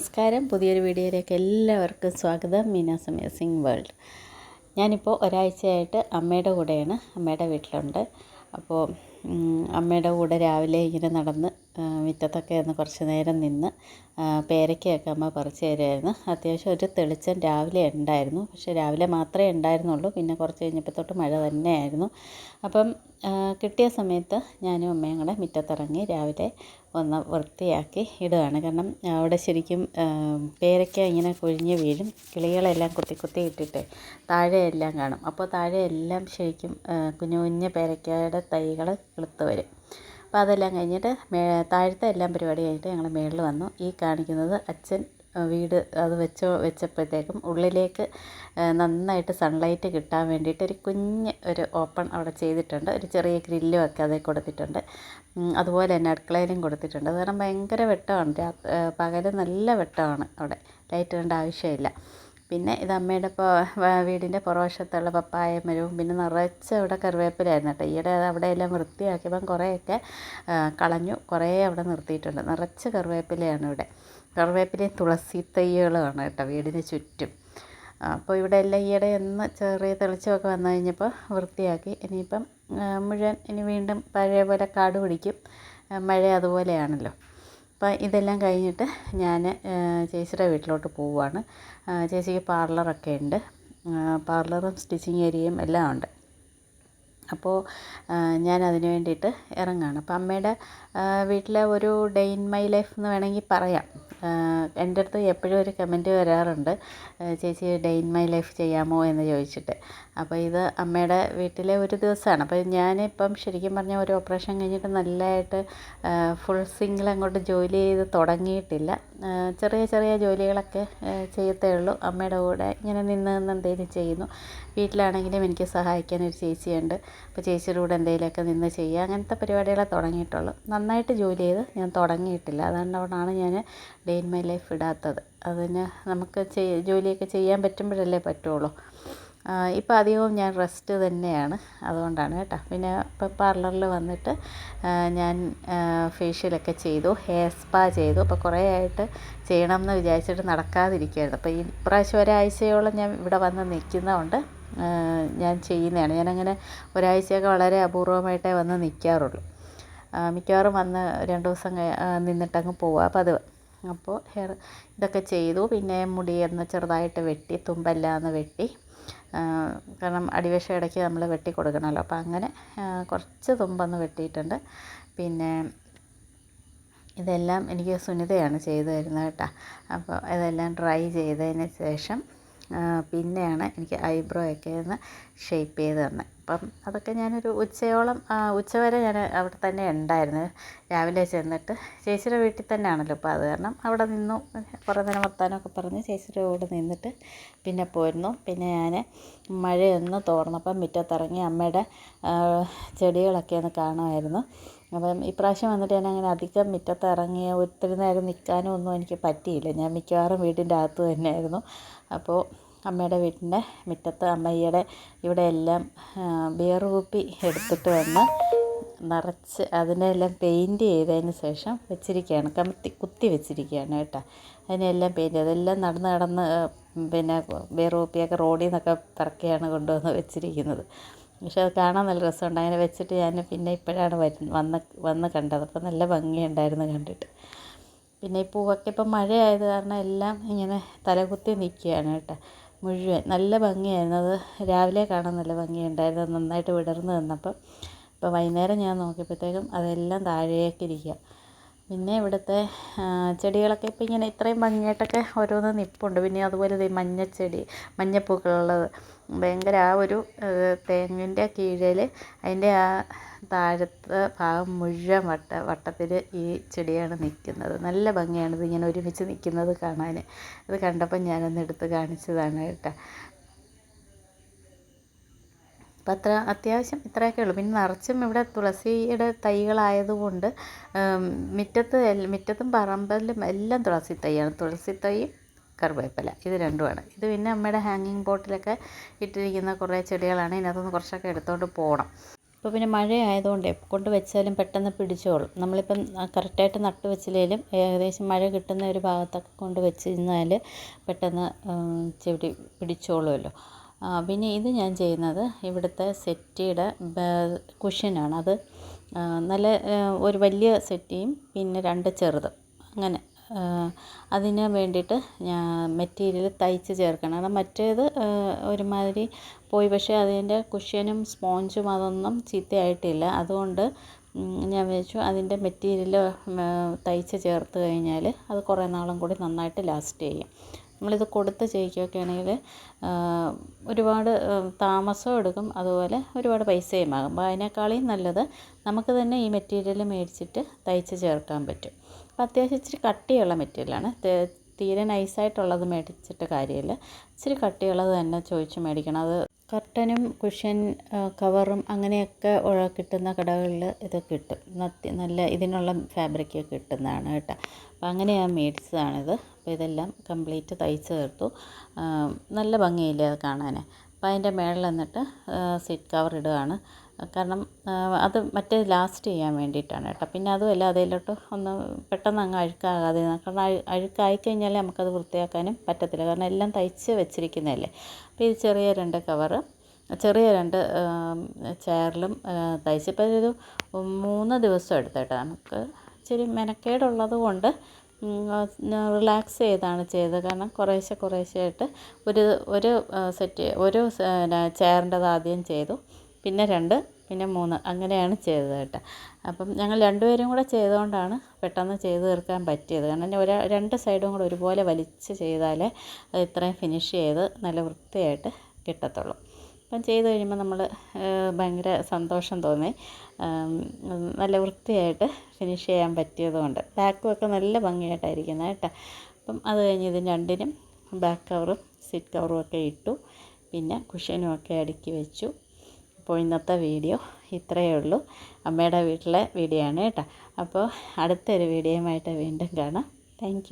നമസ്കാരം. പുതിയൊരു വീഡിയോയിലേക്ക് എല്ലാവർക്കും സ്വാഗതം. Meena's amazing world. ഞാനിപ്പോൾ ഒരാഴ്ചയായിട്ട് അമ്മയുടെ കൂടെയാണ്. അമ്മയുടെ വീട്ടിലുണ്ട്. അപ്പോൾ അമ്മയുടെ കൂടെ രാവിലെ ഇങ്ങനെ നടന്ന് മുറ്റത്തൊക്കെ ഒന്ന് കുറച്ച് നേരം നിന്ന് പേരയ്ക്കയൊക്കെ അമ്മ പറിച്ച് തരുമായിരുന്നു അത്യാവശ്യം ഒരു തെളിച്ചം രാവിലെ ഉണ്ടായിരുന്നു. പക്ഷേ രാവിലെ മാത്രമേ ഉണ്ടായിരുന്നുള്ളൂ. പിന്നെ കുറച്ച് കഴിഞ്ഞപ്പോൾ തൊട്ട് മഴ തന്നെയായിരുന്നു. അപ്പം കിട്ടിയ സമയത്ത് ഞാനും അമ്മയും കൂടെ മുറ്റത്തിറങ്ങി രാവിലെ ഒന്ന് വൃത്തിയാക്കി ഇടുകയാണ്. കാരണം അവിടെ ശരിക്കും പേരയ്ക്ക ഇങ്ങനെ കൊഴിഞ്ഞ് വീഴും. കിളികളെല്ലാം കുത്തി കുത്തി ഇട്ടിട്ട് താഴെയെല്ലാം കാണും. അപ്പോൾ താഴെയെല്ലാം ശരിക്കും കുഞ്ഞു കുഞ്ഞ് പേരയ്ക്കയുടെ തൈകൾ കിളുത്ത് വരും. അപ്പോൾ അതെല്ലാം കഴിഞ്ഞിട്ട് താഴത്തെ എല്ലാം പരിപാടി കഴിഞ്ഞിട്ട് ഞങ്ങൾ മേളിൽ വന്നു. ഈ കാണിക്കുന്നത് അച്ഛൻ വീട് അത് വെച്ചോ വെച്ചപ്പോഴത്തേക്കും ഉള്ളിലേക്ക് നന്നായിട്ട് സൺലൈറ്റ് കിട്ടാൻ വേണ്ടിയിട്ട് ഒരു കുഞ്ഞ് ഒരു ഓപ്പൺ അവിടെ ചെയ്തിട്ടുണ്ട്. ഒരു ചെറിയ ഗ്രില്ലും ഒക്കെ അതിൽ കൊടുത്തിട്ടുണ്ട്. അതുപോലെ തന്നെ അടുക്കളയിലും കൊടുത്തിട്ടുണ്ട്. അത് കാരണം ഭയങ്കര വെട്ടമാണ്. പകൽ നല്ല വെട്ടമാണ് അവിടെ. ലൈറ്റ് ഇടേണ്ട ആവശ്യമില്ല. പിന്നെ ഇത് അമ്മയുടെ വീടിന്റെ പുറവശത്തുള്ള പപ്പായ മരവും പിന്നെ നിറച്ച് അവിടെ കറിവേപ്പിലായിരുന്നു കേട്ടോ. ഈയിടെ അവിടെയെല്ലാം വൃത്തിയാക്കിയപ്പം കുറേയൊക്കെ കളഞ്ഞു. കുറേ അവിടെ നിർത്തിയിട്ടുണ്ട്. നിറച്ച് കറിവേപ്പിലയാണ് ഇവിടെ. കറിവേപ്പിലയും തുളസി തൈകളാണ് കേട്ടോ വീടിന് ചുറ്റും. അപ്പോൾ ഇവിടെ എല്ലാം ഈയിടെ ഒന്ന് ചെറിയ തെളിച്ചമൊക്കെ വന്നു കഴിഞ്ഞപ്പോൾ വൃത്തിയാക്കി. ഇനിയിപ്പം മുഴുവൻ ഇനി വീണ്ടും പഴയ പോലെ കാട് പിടിക്കും. മഴ അതുപോലെയാണല്ലോ. അപ്പോൾ ഇതെല്ലാം കഴിഞ്ഞിട്ട് ഞാൻ ചേച്ചിയുടെ വീട്ടിലോട്ട് പോവുകയാണ്. ചേച്ചിക്ക് പാർലറൊക്കെ ഉണ്ട്. പാർലറും സ്റ്റിച്ചിങ് ഏരിയയും എല്ലാം ഉണ്ട്. അപ്പോൾ ഞാൻ അതിന് വേണ്ടിയിട്ട് ഇറങ്ങുകയാണ്. അപ്പോൾ അമ്മയുടെ വീട്ടിലെ ഒരു ഡേ ഇൻ മൈ ലൈഫ് എന്ന് വേണമെങ്കിൽ പറയാം. എന്റെ അടുത്ത് എപ്പോഴും ഒരു കമന്റ് വരാറുണ്ട്. ചേച്ചി ഡേ ഇൻ മൈ ലൈഫ് ചെയ്യാമോ എന്ന് ചോദിച്ചിട്ട്. അപ്പോൾ ഇത് അമ്മയുടെ വീട്ടിലെ ഒരു ദിവസമാണ്. അപ്പോൾ ഞാനിപ്പം ശരിക്കും പറഞ്ഞാൽ ഒരു ഓപ്പറേഷൻ കഴിഞ്ഞിട്ട് നല്ലതായിട്ട് ഫുൾ സിംഗിൾ അങ്ങോട്ട് ജോലി ചെയ്ത് തുടങ്ങിയിട്ടില്ല. ചെറിയ ചെറിയ ജോലികളൊക്കെ ചെയ്യത്തേ ഉള്ളൂ. അമ്മയുടെ കൂടെ ഇങ്ങനെ നിന്ന് നിന്ന് എന്തെങ്കിലും ചെയ്യുന്നു. വീട്ടിലാണെങ്കിലും എനിക്ക് സഹായിക്കാൻ ഒരു ചേച്ചിയുണ്ട്. അപ്പോൾ ചേച്ചിയുടെ കൂടെ എന്തെങ്കിലുമൊക്കെ നിന്ന് ചെയ്യുക. അങ്ങനത്തെ പരിപാടികളെ തുടങ്ങിയിട്ടുള്ളൂ. നന്നായിട്ട് ജോലി ചെയ്ത് ഞാൻ തുടങ്ങിയിട്ടില്ല. അതുകൊണ്ടാണ് ഞാൻ ഡേ ഇൻ മൈ ലൈഫ് ഇടാത്തത്. അതിന് നമുക്ക് ജോലിയൊക്കെ ചെയ്യാൻ പറ്റുമ്പോഴല്ലേ പറ്റുള്ളൂ. ഇപ്പോൾ അധികവും ഞാൻ റെസ്റ്റ് തന്നെയാണ്. അതുകൊണ്ടാണ് കേട്ടോ. പിന്നെ ഇപ്പോൾ പാർലറിൽ വന്നിട്ട് ഞാൻ ഫേഷ്യലൊക്കെ ചെയ്തു ഹെയർ സ്പാ ചെയ്തു. അപ്പോൾ കുറേ ആയിട്ട് ചെയ്യണം എന്ന് വിചാരിച്ചിട്ട് നടക്കാതിരിക്കുകയായിരുന്നു. അപ്പോൾ ഈ പ്രാവശ്യം ഒരാഴ്ചയോളം ഞാൻ ഇവിടെ വന്ന് നിൽക്കുന്നതുകൊണ്ട് ഞാൻ ചെയ്യുന്നതാണ്. ഞാനങ്ങനെ ഒരാഴ്ചയൊക്കെ വളരെ അപൂർവമായിട്ടേ വന്ന് നിൽക്കാറുള്ളൂ. മിക്കവാറും വന്ന് രണ്ട് ദിവസം നിന്നിട്ടങ്ങ് പോവുക പതിവ് അപ്പോൾ ഹെയർ ഇതൊക്കെ ചെയ്തു. പിന്നെ മുടിയൊന്ന് ചെറുതായിട്ട് വെട്ടി തുമ്പല്ലാന്ന് വെട്ടി. കാരണം അടിവശം ഇടയ്ക്ക് നമ്മൾ വെട്ടി കൊടുക്കണമല്ലോ. അപ്പോൾ അങ്ങനെ കുറച്ച് തുമ്പൊന്ന് വെട്ടിയിട്ടുണ്ട്. പിന്നെ ഇതെല്ലാം എനിക്ക് സുനിതയാണ് ചെയ്തു തരുന്നത് കേട്ടോ. അപ്പോൾ ഇതെല്ലാം ഡ്രൈ ചെയ്തതിന് ശേഷം പിന്നെയാണ് എനിക്ക് ഐബ്രോ ഒക്കെ ഒന്ന് ഷേപ്പ് ചെയ്ത് തന്നെ അപ്പം അതൊക്കെ ഞാനൊരു ഉച്ചയോളം ഉച്ചവരെ ഞാൻ അവിടെ തന്നെ ഉണ്ടായിരുന്നു. രാവിലെ ചെന്നിട്ട് ചേച്ചിയുടെ വീട്ടിൽ തന്നെയാണല്ലോ അപ്പോൾ അത് കാരണം അവിടെ നിന്നു. കുറേ നേരം വർത്താനമൊക്കെ പറഞ്ഞ് ചേച്ചിയുടെ കൂടെ നിന്നിട്ട് പിന്നെ പോയിരുന്നു പിന്നെ ഞാൻ മഴയൊന്ന് തോർന്നപ്പം മുറ്റത്തിറങ്ങി അമ്മയുടെ ചെടികളൊക്കെ ഒന്ന് കാണുമായിരുന്നു. അപ്പം ഇപ്രാവശ്യം വന്നിട്ട് ഞാൻ അങ്ങനെ അധികം മുറ്റത്ത് ഇറങ്ങി ഒത്തിരി നേരം നിൽക്കാനും ഒന്നും എനിക്ക് പറ്റിയില്ല. ഞാൻ മിക്കവാറും വീടിന്റെ അകത്ത് തന്നെയായിരുന്നു. അപ്പോൾ അമ്മയുടെ വീട്ടിന്റെ മുറ്റത്ത് അമ്മയുടെ ഇവിടെ എല്ലാം ബിയർ കുപ്പി എടുത്തിട്ട് വന്ന് നിറച്ച് അതിനെല്ലാം പെയിന്റ് ചെയ്തതിന് ശേഷം വെച്ചിരിക്കുകയാണ്. കമത്തി കുത്തി വെച്ചിരിക്കുകയാണ് കേട്ടോ. അതിനെല്ലാം പെയിന്റ് അതെല്ലാം നടന്ന് നടന്ന് പിന്നെ ബിയർ കുപ്പിയൊക്കെ റോഡിൽ നിന്നൊക്കെ പിറക്കിയാണ് കൊണ്ടുവന്ന് വെച്ചിരിക്കുന്നത്. പക്ഷെ അത് കാണാൻ നല്ല രസമുണ്ട്. അങ്ങനെ വെച്ചിട്ട് ഞാൻ പിന്നെ ഇപ്പോഴാണ് വരുന്ന വന്ന് വന്ന് കണ്ടത്. അപ്പോൾ നല്ല ഭംഗിയുണ്ടായിരുന്നു കണ്ടിട്ട്. പിന്നെ ഈ പൂവൊക്കെ ഇപ്പം മഴയായത് കാരണം എല്ലാം ഇങ്ങനെ തലകുത്തി നിൽക്കുകയാണ് കേട്ടോ. മുഴുവൻ നല്ല ഭംഗിയായിരുന്നു. അത് രാവിലെ കാണാൻ നല്ല ഭംഗിയുണ്ടായിരുന്നു. അത് നന്നായിട്ട് വിടർന്ന് നിന്നപ്പം. ഇപ്പോൾ വൈകുന്നേരം ഞാൻ നോക്കിയപ്പോഴത്തേക്കും അതെല്ലാം താഴേക്ക് ഇരിക്കുക പിന്നെ ഇവിടുത്തെ ചെടികളൊക്കെ ഇപ്പോൾ ഇങ്ങനെ ഇത്രയും ഭംഗിയായിട്ടൊക്കെ ഓരോന്ന് നിൽപ്പുണ്ട് പിന്നെ അതുപോലെ ഇത് മഞ്ഞച്ചെടി മഞ്ഞപ്പൂക്കളുള്ളത്. ഭയങ്കര ആ ഒരു തെങ്ങിന്റെ കീഴിൽ അതിന്റെ ആ താഴത്തെ ഭാഗം മുഴുവൻ വട്ട വട്ടത്തിൽ ഈ ചെടിയാണ് നിൽക്കുന്നത് നല്ല ഭംഗിയാണ് ഇതിങ്ങനെ ഒരുമിച്ച് നിൽക്കുന്നത് കാണാൻ അത് കണ്ടപ്പോൾ ഞാനൊന്ന് എടുത്ത് കാണിച്ചതാണ് കേട്ടോ. അപ്പം അത്ര അത്യാവശ്യം ഇത്രയൊക്കെ ഉള്ളൂ. പിന്നെ നിറച്ചും ഇവിടെ തുളസിയുടെ തൈകളായതുകൊണ്ട് മുറ്റത്ത് മുറ്റത്തും പറമ്പിലും എല്ലാം തുളസി തൈയാണ് തുളസി തൈയും കറിവേപ്പില. ഇത് രണ്ടുമാണ്. ഇത് പിന്നെ അമ്മയുടെ ഹാങ്ങിങ് ബോട്ടിലൊക്കെ ഇട്ടിരിക്കുന്ന കുറേ ചെടികളാണ്. ഇതിനകത്തുനിന്ന് കുറച്ചൊക്കെ എടുത്തുകൊണ്ട് പോകണം ഇപ്പോൾ പിന്നെ മഴയായതുകൊണ്ട് കൊണ്ട് വെച്ചാലും പെട്ടെന്ന് പിടിച്ചോളും. നമ്മളിപ്പം കറക്റ്റായിട്ട് നട്ട് വെച്ചില്ലെങ്കിലും ഏകദേശം മഴ കിട്ടുന്ന ഒരു ഭാഗത്തൊക്കെ കൊണ്ട് വെച്ചിരുന്നാൽ പെട്ടെന്ന് ചെടി പിടിച്ചോളുമല്ലോ. പിന്നെ ഇത് ഞാൻ ചെയ്യുന്നത് ഇവിടുത്തെ സെറ്റിയുടെ കുഷ്യനാണ്. അത് നല്ല ഒരു വലിയ സെറ്റിയും പിന്നെ രണ്ട് ചെറുതും. അങ്ങനെ. അതിന് വേണ്ടിയിട്ട് ഞാൻ മെറ്റീരിയൽ തയ്ച്ച് ചേർക്കണം. മറ്റേത് ഒരുമാതിരി പോയി. പക്ഷേ അതിന്റെ കുഷ്യനും സ്പോഞ്ചും അതൊന്നും ചീത്തയായിട്ടില്ല. അതുകൊണ്ട് ഞാൻ വിചാരിച്ചു അതിന്റെ മെറ്റീരിയൽ തയ്ച്ച് ചേർത്ത് കഴിഞ്ഞാൽ അത് കുറേ നാളും കൂടി നന്നായിട്ട് ലാസ്റ്റ് ചെയ്യും. നമ്മളിത് കൊടുത്ത് ചെയ്യിക്കുകയൊക്കെ ആണെങ്കിൽ ഒരുപാട് താമസവും എടുക്കും. അതുപോലെ ഒരുപാട് പൈസയും ആകും. അപ്പോൾ അതിനേക്കാളും നല്ലത് നമുക്ക് തന്നെ ഈ മെറ്റീരിയൽ മേടിച്ചിട്ട് തയ്ച്ച് ചേർക്കാൻ പറ്റും. അപ്പോൾ അത്യാവശ്യം ഇച്ചിരി കട്ടിയുള്ള മെറ്റീരിയലാണ്. തീരെ നൈസായിട്ടുള്ളത് മേടിച്ചിട്ട് കാര്യമില്ല. ഇച്ചിരി കട്ടിയുള്ളത് തന്നെ ചോദിച്ച് മേടിക്കണം. അത് കർട്ടനും കുഷ്യൻ കവറും അങ്ങനെയൊക്കെ കിട്ടുന്ന കടകളിൽ ഇത് കിട്ടും. നല്ല ഇതിനുള്ള ഫാബ്രിക് കിട്ടുന്നതാണ് കേട്ടോ. അപ്പം അങ്ങനെ ഞാൻ മേടിച്ചതാണിത്. അപ്പോൾ ഇതെല്ലാം കംപ്ലീറ്റ് തയ്ച്ച് തീർത്തു. നല്ല ഭംഗിയില്ലേ അത് കാണാൻ അപ്പോൾ അതിന്റെ മേളിൽ എന്നിട്ട് സീറ്റ് കവർ ഇടുകയാണ്. കാരണം അത് മറ്റേ ലാസ്റ്റ് ചെയ്യാൻ വേണ്ടിയിട്ടാണ് കേട്ടോ. പിന്നെ അതുമല്ല അതിലോട്ട് ഒന്ന് പെട്ടെന്ന് അങ്ങ് അഴുക്കാകാതെ കാരണം അഴുക്കായി കഴിഞ്ഞാൽ നമുക്കത് വൃത്തിയാക്കാനും പറ്റത്തില്ല. കാരണം എല്ലാം തയ്ച്ച് വെച്ചിരിക്കുന്നതല്ലേ. അപ്പോൾ ഇത് ചെറിയ രണ്ട് കവറ് ചെറിയ രണ്ട് ചെയറിലും തയ്ച്ച്. ഇപ്പോൾ ഒരു മൂന്ന് ദിവസം എടുത്തു കേട്ടോ. നമുക്ക് ഇച്ചിരി മെനക്കേടുള്ളത് കൊണ്ട് റിലാക്സ് ചെയ്താണ് ചെയ്തത്. കാരണം കുറേശ്ശെ കുറേശ്ശെ ആയിട്ട് ഒരു ഒരു സെറ്റ് ഒരു ചെയറിന്റെത് ആദ്യം ചെയ്തു. പിന്നെ രണ്ട് പിന്നെ മൂന്ന്. അങ്ങനെയാണ് ചെയ്തത് കേട്ടോ. അപ്പം ഞങ്ങൾ രണ്ടുപേരും കൂടെ ചെയ്തുകൊണ്ടാണ് പെട്ടെന്ന് ചെയ്ത് തീർക്കാൻ പറ്റിയത്. കാരണം ഒരു രണ്ട് സൈഡും കൂടെ ഒരുപോലെ വലിച്ച് ചെയ്താലേ അത് ഇത്രയും ഫിനിഷ് ചെയ്ത് നല്ല വൃത്തിയായിട്ട് കിട്ടത്തുള്ളൂ. അപ്പം ചെയ്ത് കഴിയുമ്പോൾ നമ്മൾ ഭയങ്കര സന്തോഷം തോന്നി. നല്ല വൃത്തിയായിട്ട് ഫിനിഷ് ചെയ്യാൻ പറ്റിയതുകൊണ്ട്. ബാക്കും ഒക്കെ നല്ല ഭംഗിയായിട്ടായിരിക്കുന്നത് കേട്ടോ. അപ്പം അത് കഴിഞ്ഞ് ഇതിന് രണ്ടിനും ബാക്ക് കവറും സീറ്റ് കവറും ഒക്കെ ഇട്ടു. പിന്നെ കുഷ്യനും ഒക്കെ അടുക്കി വെച്ചു. അപ്പോൾ ഇന്നത്തെ വീഡിയോ ഇത്രയേ ഉള്ളൂ. അമ്മയുടെ വീട്ടിലെ വീഡിയോ ആണ് കേട്ടോ. അപ്പോൾ അടുത്തൊരു വീഡിയോയുമായിട്ട് വീണ്ടും കാണാം. താങ്ക്